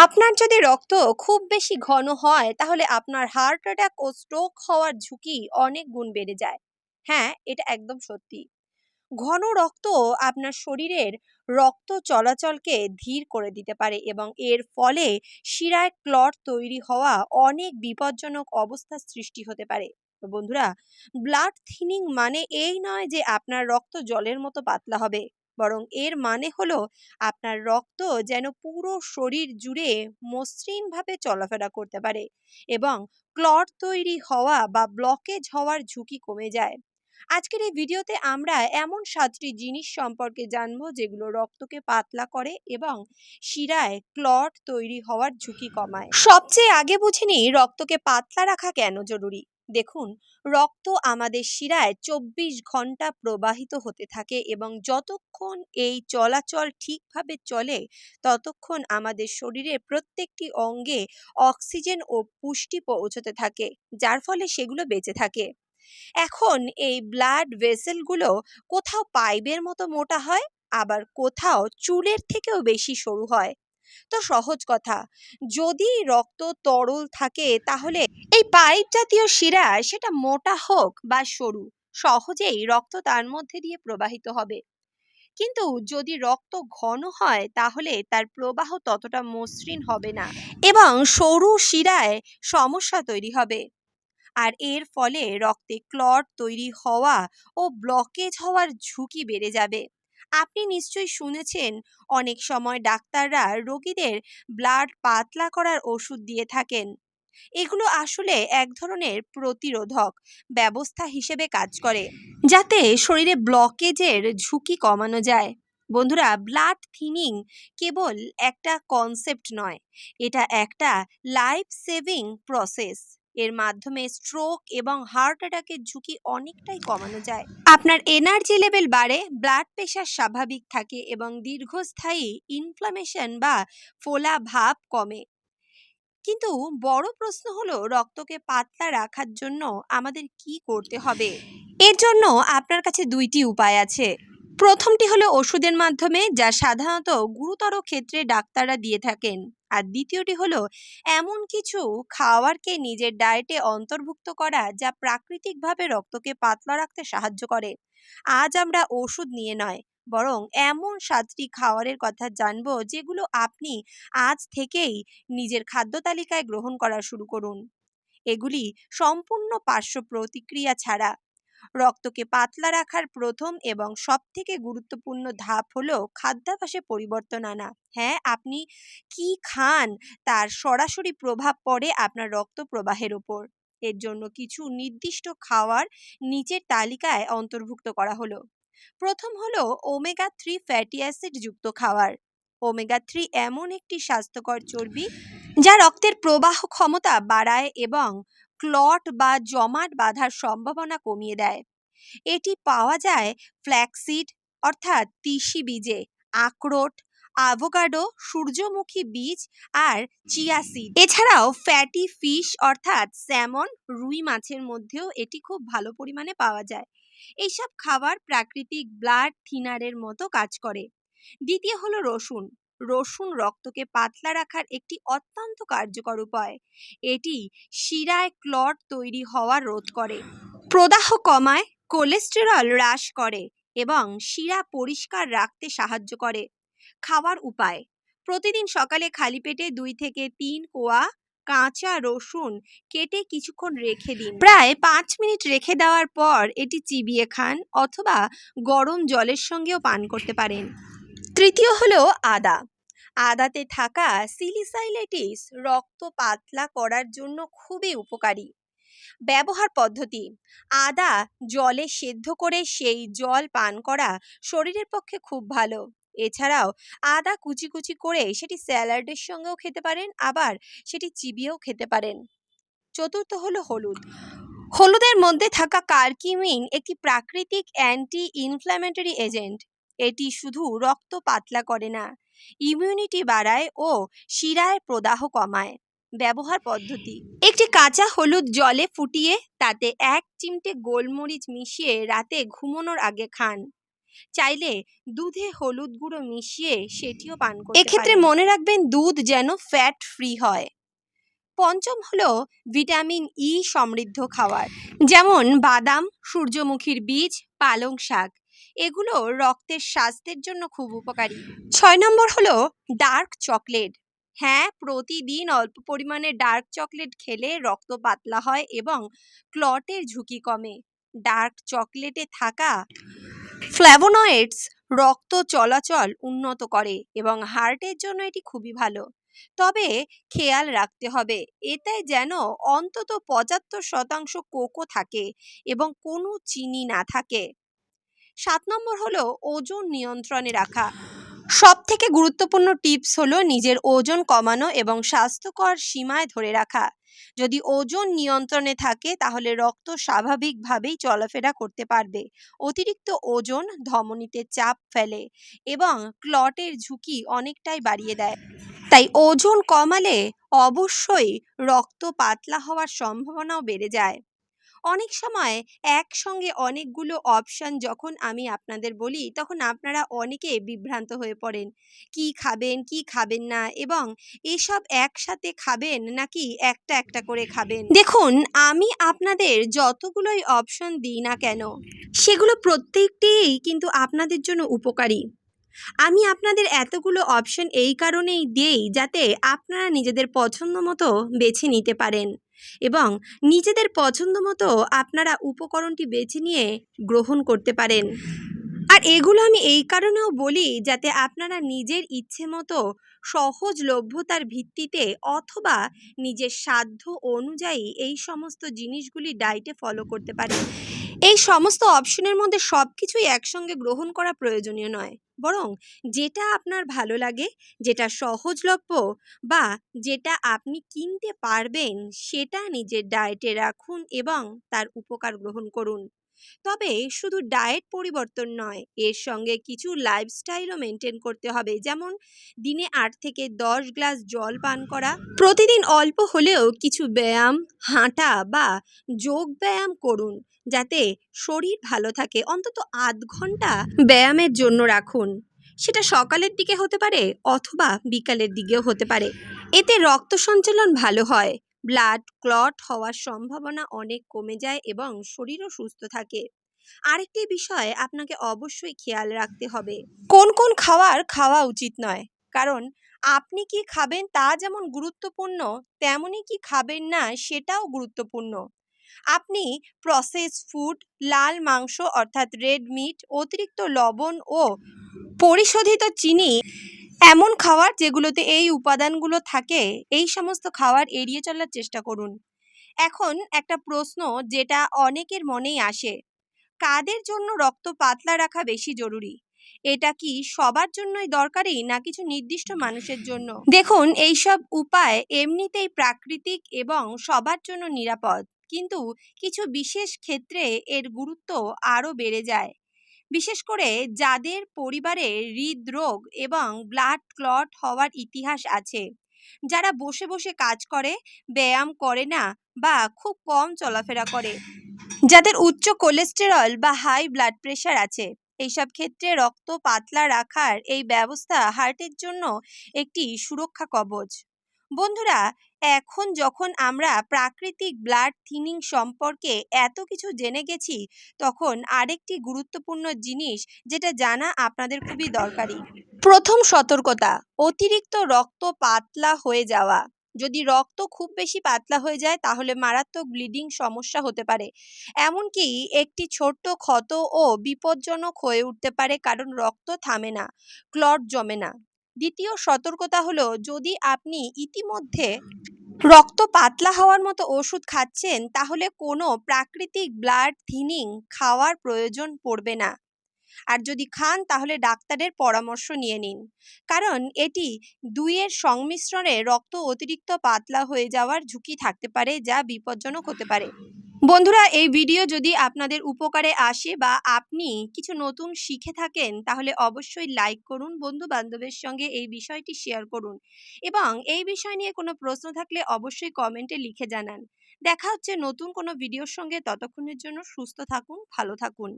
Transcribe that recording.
আপনার যদি রক্ত খুব বেশি ঘন হয়, তাহলে আপনার হার্ট অ্যাটাক ও স্ট্রোক হওয়ার ঝুঁকি অনেক গুণ বেড়ে যায়। হ্যাঁ এটা একদম সত্যি। ঘন রক্ত আপনার শরীরের রক্ত চলাচলকে ধীর করে দিতে পারে এবং এর ফলে শিরায় ক্লট তৈরি হওয়া অনেক বিপজ্জনক অবস্থার সৃষ্টি হতে পারে। বন্ধুরা ব্লাড থিনিং মানে এই নয় যে আপনার রক্ত জলের মতো পাতলা হবে। বরং এর মানে হলো আপনার রক্ত যেন পুরো শরীর জুড়ে মসৃণভাবে চলাফেরা করতে পারে এবং ক্লট তৈরি হওয়া বা ব্লকেজ হওয়ার ঝুঁকি কমে যায়। আজকের এই ভিডিওতে আমরা এমন সাতটি জিনিস সম্পর্কে জানব যেগুলো রক্তকে পাতলা করে এবং শিরায় ক্লট তৈরি হওয়ার ঝুঁকি কমায়। সবচেয়ে আগে বুঝিনি রক্তকে পাতলা রাখা কেন জরুরি। দেখুন, রক্ত আমাদের শিরায় চব্বিশ ঘণ্টা প্রবাহিত হতে থাকে এবং যতক্ষণ এই চলাচল ঠিকভাবে চলে, ততক্ষণ আমাদের শরীরের প্রত্যেকটি অঙ্গে অক্সিজেন ও পুষ্টি পৌঁছতে থাকে, যার ফলে সেগুলো বেঁচে থাকে। এখন এই ব্লাড ভেসেলগুলো কোথাও পাইপের মতো মোটা হয়, আবার কোথাও চুলের থেকেও বেশি সরু হয়। তো সহজ কথা। যদি রক্ত তরল থাকে তাহলে এই পাইপ জাতীয় শিরা সেটা মোটা হোক বা সরু, সহজেই রক্ত তার মধ্যে দিয়ে প্রবাহিত হবে। কিন্তু যদি রক্ত ঘন হয় তাহলে তার প্রবাহ ততটা মসৃণ হবে না এবং সরু শিরায় সমস্যা তৈরি হবে। আর এর ফলে রক্তে ক্লট তৈরি হওয়া ও ব্লকেজ হওয়ার ঝুঁকি বেড়ে যাবে। আপনি নিশ্চয়ই শুনেছেন, অনেক সময় ডাক্তাররা রোগীদের ব্লাড পাতলা করার ওষুধ দিয়ে থাকেন। এগুলো আসলে এক ধরনের প্রতিরোধক ব্যবস্থা হিসেবে কাজ করে, যাতে শরীরে ব্লকেজের ঝুঁকি কমানো যায়। বন্ধুরা, ব্লাড থিনিং কেবল একটা কনসেপ্ট নয়, এটা একটা লাইফ সেভিং প্রসেস এর মাধ্যমে স্ট্রোক এবং হার্ট অ্যাটাকের ঝুঁকি অনেকটাই কমানো যায়। আপনার এনার্জি লেভেল বাড়ে ব্লাড প্রেশার স্বাভাবিক থাকে এবং দীর্ঘস্থায়ী ইনফ্লামেশন বা ফোলা ভাব কমে। কিন্তু বড় প্রশ্ন হলো, রক্তকে পাতলা রাখার জন্য আমাদের কি করতে হবে? এর জন্য আপনার কাছে দুইটি উপায় আছে। প্রথমটি হলো ওষুধের মাধ্যমে, যা সাধারণত গুরুতর ক্ষেত্রে ডাক্তাররা দিয়ে থাকেন। আর দ্বিতীয়টি হলো, এমন কিছু খাওয়ারকে নিজের ডায়েটে অন্তর্ভুক্ত করা, যা প্রাকৃতিকভাবে রক্তকে পাতলা রাখতে সাহায্য করে। আজ আমরা ওষুধ নিয়ে নয়, বরং এমন সাতটি খাওয়ারের কথা জানব, যেগুলো আপনি আজ থেকেই নিজের খাদ্য তালিকায় গ্রহণ করা শুরু করুন। এগুলি সম্পূর্ণ পার্শ্ব প্রতিক্রিয়া ছাড়া রক্তকে পাতলা রাখার প্রথম এবং সবথেকে গুরুত্বপূর্ণ ধাপ হলো খাদ্যাভ্যাসে পরিবর্তন আনা। হ্যাঁ আপনি কি খান তার সরাসরি প্রভাব পড়ে আপনার রক্ত প্রবাহের ওপর। এর জন্য কিছু নির্দিষ্ট খাওয়ার নিচের তালিকায় অন্তর্ভুক্ত করা হলো। প্রথম হলো ওমেগা থ্রি ফ্যাটি অ্যাসিড যুক্ত খাবার ওমেগা থ্রি এমন একটি স্বাস্থ্যকর চর্বি যা রক্তের প্রবাহ ক্ষমতা বাড়ায় এবং ক্লট বা জমাট বাঁধার সম্ভাবনা কমিয়ে দেয়। এটি পাওয়া যায় ফ্ল্যাক্সিড, অর্থাৎ তিসি বীজে, আখরোট আভোকাডো সূর্যমুখী বীজ আর চিয়া সিড। এছাড়াও ফ্যাটি ফিশ, অর্থাৎ স্যামন, রুই মাছের মধ্যেও এটি খুব ভালো পরিমাণে পাওয়া যায়। এইসব খাবার প্রাকৃতিক ব্লাড থিনারের মতো কাজ করে। দ্বিতীয় হলো রসুন। রসুন রক্তকে পাতলা রাখার একটি অত্যন্ত কার্যকর উপায়। এটি শিরায় ক্লট তৈরি হওয়া রোধ করে, প্রদাহ কমায়, কোলেস্টেরল হ্রাস করে এবং শিরা পরিষ্কার রাখতে সাহায্য করে। খাওয়ার উপায়, প্রতিদিন সকালে খালি পেটে দুই থেকে তিন কোয়া কাঁচা রসুন কেটে কিছুক্ষণ রেখে দিন। প্রায় পাঁচ মিনিট রেখে দেওয়ার পর এটি চিবিয়ে খান অথবা গরম জলের সঙ্গেও পান করতে পারেন। তৃতীয় হলো আদা। আদাতে থাকা সিলিসাইলেটিস রক্ত পাতলা করার জন্য খুবই উপকারী। ব্যবহার পদ্ধতি, আদা জলে সেদ্ধ করে সেই জল পান করা শরীরের পক্ষে খুব ভালো। এছাড়াও আদা কুচি কুচি করে সেটি স্যালাডের সঙ্গেও খেতে পারেন, আবার সেটি চিবিয়েও খেতে পারেন। চতুর্থ হলো হলুদ। হলুদের মধ্যে থাকা কার্কিউমিন একটি প্রাকৃতিক অ্যান্টি ইনফ্ল্যামেটরি এজেন্ট। এটি শুধু রক্ত পাতলা করে না ইমিউনিটি বাড়ায় ও শিরায় প্রদাহ কমায়। ব্যবহার পদ্ধতি। একটি কাঁচা হলুদ জলে ফুটিয়ে তাতে এক চিমটে গোলমরিচ মিশিয়ে রাতে ঘুমানোর আগে খান। চাইলে দুধে হলুদ গুঁড়ো মিশিয়ে সেটিও পান করতে এক্ষেত্রে মনে রাখবেন দুধ যেন ফ্যাট ফ্রি হয়। পঞ্চম হলো ভিটামিন ই সমৃদ্ধ খাবার যেমন বাদাম, সূর্যমুখীর বীজ, পালং শাক। এগুলো রক্তের স্বাস্থ্যের জন্য খুব উপকারী। ছয় নম্বর হলো ডার্ক চকলেট হ্যাঁ প্রতিদিন অল্প পরিমাণে ডার্ক চকলেট খেলে রক্ত পাতলা হয় এবং ক্লটের ঝুঁকি কমে। ডার্ক চকলেটে থাকা ফ্ল্যাভোনয়েডস রক্ত চলাচল উন্নত করে এবং হার্টের জন্য এটি খুবই ভালো। তবে খেয়াল রাখতে হবে, এতে যেন অন্তত পঁচাত্তর শতাংশ কোকো থাকে এবং কোনো চিনি না থাকে। সাত নম্বর হলো ওজন নিয়ন্ত্রণে রাখা। সব থেকে গুরুত্বপূর্ণ টিপস হলো নিজের ওজন কমানো এবং স্বাস্থ্যকর সীমায় ধরে রাখা। যদি ওজন নিয়ন্ত্রণে থাকে, তাহলে রক্ত স্বাভাবিকভাবেই চলাফেরা করতে পারবে। অতিরিক্ত ওজন ধমনীতে চাপ ফেলে এবং ক্লটের ঝুঁকি অনেকটাই বাড়িয়ে দেয়। তাই ওজন কমালে অবশ্যই রক্ত পাতলা হওয়ার সম্ভাবনাও বেড়ে যায়। অনেক সময় একসঙ্গে অনেকগুলো অপশান যখন আমি আপনাদের বলি, তখন আপনারা অনেকে বিভ্রান্ত হয়ে পড়েন। কি খাবেন কি খাবেন না এবং এসব একসাথে খাবেন নাকি একটা একটা করে খাবেন? দেখুন, আমি আপনাদের যতগুলোই অপশন দিই না কেন, সেগুলো প্রত্যেকটিই কিন্তু আপনাদের জন্য উপকারী। আমি আপনাদের এতগুলো অপশন এই কারণেই দেই যাতে আপনারা নিজেদের পছন্দ মতো বেছে নিতে পারেন। এবং নিজেদের পছন্দ মতো আপনারা উপকরণটি বেছে নিয়ে গ্রহণ করতে পারেন। আর এগুলো আমি এই কারণেও বলি যাতে আপনারা নিজের ইচ্ছে মতো সহজলভ্যতার ভিত্তিতে অথবা নিজের সাধ্য অনুযায়ী এই সমস্ত জিনিসগুলি ডায়েটে ফলো করতে পারেন। এই সমস্ত অপশনের মধ্যে সব কিছুই একসঙ্গে গ্রহণ করা প্রয়োজনীয় নয়। বরং যেটা আপনার ভালো লাগে, যেটা সহজলভ্য বা যেটা আপনি কিনতে পারবেন, সেটা নিজের ডায়েটে রাখুন এবং তার উপকার গ্রহণ করুন। তবে শুধু ডায়েট পরিবর্তন নয়, এর সঙ্গে কিছু লাইফস্টাইলও মেনটেন করতে হবে। যেমন, দিনে আট থেকে দশ গ্লাস জল পান করা। প্রতিদিন অল্প হলেও কিছু ব্যায়াম, হাঁটা বা যোগ ব্যায়াম করুন, যাতে শরীর ভালো থাকে। অন্তত আধ ঘণ্টা ব্যায়ামের জন্য রাখুন। সেটা সকালের দিকে হতে পারে অথবা বিকালের দিকেও হতে পারে। এতে রক্ত সঞ্চালন ভালো হয়। ব্লাড ক্লট হওয়ার সম্ভাবনা অনেক কমে যায় এবং শরীরও সুস্থ থাকে। আরেকটি বিষয় আপনাকে অবশ্যই খেয়াল রাখতে হবে, কোন কোন খাবার খাওয়া উচিত নয়। কারণ আপনি কি খাবেন তা যেমন গুরুত্বপূর্ণ তেমনই কি খাবেন না সেটাও গুরুত্বপূর্ণ। আপনি প্রসেস ফুড লাল মাংস অর্থাৎ রেড মিট অতিরিক্ত লবণ ও পরিশোধিত চিনি এমন খাওয়ার যেগুলোতে এই উপাদানগুলো থাকে, এই সমস্ত খাওয়ার এড়িয়ে চলার চেষ্টা করুন। এখন একটা প্রশ্ন যেটা অনেকের মনেই আসে, কাদের জন্য রক্ত পাতলা রাখা বেশি জরুরি? এটা কি সবার জন্যই দরকারি না কিছু নির্দিষ্ট মানুষের জন্য? দেখুন, এইসব উপায় এমনিতেই প্রাকৃতিক এবং সবার জন্য নিরাপদ, কিন্তু কিছু বিশেষ ক্ষেত্রে এর গুরুত্ব আরও বেড়ে যায়। বিশেষ করে যাদের পরিবারে হৃদরোগ এবং ব্লাড ক্লট হওয়ার ইতিহাস আছে। যারা বসে বসে কাজ করে, ব্যায়াম করে না বা খুব কম চলাফেরা করে। যাদের উচ্চ কোলেস্টেরল বা হাই ব্লাড প্রেশার আছে। এইসব ক্ষেত্রে রক্ত পাতলা রাখার এই ব্যবস্থা হার্টের জন্য একটি সুরক্ষা কবচ। বন্ধুরা, এখন যখন আমরা প্রাকৃতিক ব্লাড থিনিং সম্পর্কে এত কিছু জেনে গেছি, তখন আরেকটি গুরুত্বপূর্ণ জিনিস যেটা জানা আপনাদের খুবই দরকারি। প্রথম সতর্কতা, অতিরিক্ত রক্ত পাতলা হয়ে যাওয়া। যদি রক্ত খুব বেশি পাতলা হয়ে যায়, তাহলে মারাত্মক ব্লিডিং সমস্যা হতে পারে। এমনকি একটি ছোট্ট ক্ষত ও বিপজ্জনক হয়ে উঠতে পারে, কারণ রক্ত থামে না, ক্লট জমে না। দ্বিতীয় সতর্কতা হলো যদি আপনি ইতিমধ্যে রক্ত পাতলা হওয়ার মতো ওষুধ খাচ্ছেন তাহলে কোনো প্রাকৃতিক ব্লাড থিনিং খাওয়ার প্রয়োজন পড়বে না। আর যদি খান তাহলে ডাক্তারের পরামর্শ নিয়ে নিন। কারণ এটি দুইয়ের সংমিশ্রণে রক্ত অতিরিক্ত পাতলা হয়ে যাওয়ার ঝুঁকি থাকতে পারে যা বিপজ্জনক হতে পারে। বন্ধুরা, এই ভিডিও যদি আপনাদের উপকারে আসে বা আপনি কিছু নতুন শিখে থাকেন, তাহলে অবশ্যই লাইক করুন বন্ধু বান্ধবের সঙ্গে এই বিষয়টি শেয়ার করুন। এবং এই বিষয় নিয়ে কোনো প্রশ্ন থাকলে অবশ্যই কমেন্টে লিখে জানান। দেখা হচ্ছে নতুন কোনো ভিডিওর সঙ্গে। ততক্ষণের জন্য সুস্থ থাকুন, ভালো থাকুন।